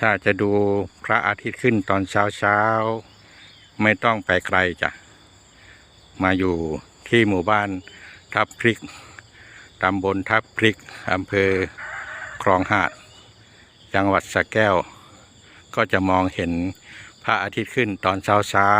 ถ้าจะดูพระอาทิตย์ขึ้นตอนเช้าเช้าไม่ต้องไปไกลจ้ะ มาอยู่ที่หมู่บ้านทับพริกตำบลทับพริกอำเภอคลองหาด จังหวัดสระแก้ว ก็จะมองเห็นพระอาทิตย์ขึ้นตอนเช้าเช้า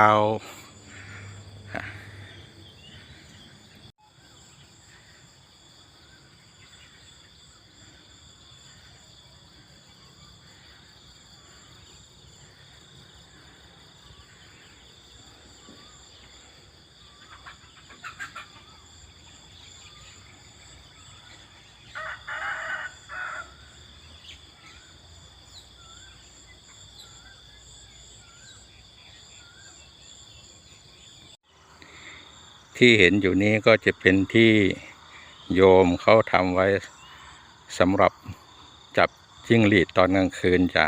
ที่เห็นอยู่นี้ก็จะเป็นที่โยมเขาทำไว้สำหรับจับจิ้งหรีดตอนกลางคืนจ้ะ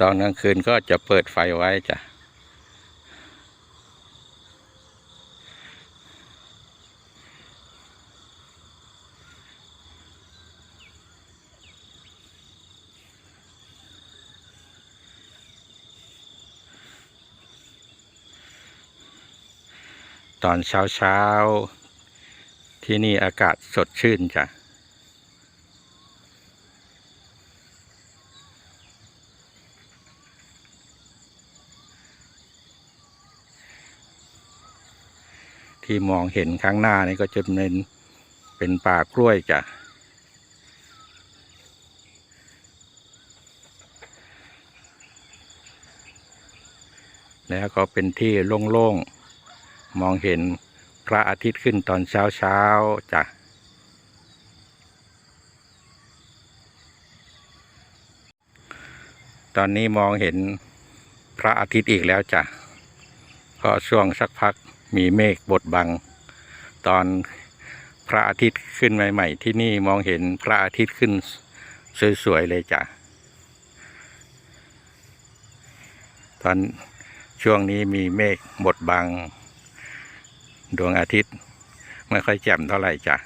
ตอนกลางคืนก็จะเปิดไฟไว้จ้ะ ตอนเช้าเช้าที่นี่อากาศสดชื่นจ้ะ ที่มองเห็นข้างหน้านี่ก็จะเป็นเป็นป่ากล้วยจ้ะแล้วก็เป็นที่โล่งๆ มองเห็นพระอาทิตย์ขึ้นตอนเช้าเช้าจ้ะตอนนี้มองเห็นพระอาทิตย์อีกแล้วจ้ะก็ช่วงสักพักมีเมฆบดบัง ตอนพระอาทิตย์ขึ้นใหม่ ๆ ที่นี่มองเห็นพระอาทิตย์ขึ้นสวยๆเลยจ้ะตอนช่วงนี้มีเมฆบดบัง ดวงอาทิตย์ ไม่ค่อยแจ่มเท่าไหร่จ้ะ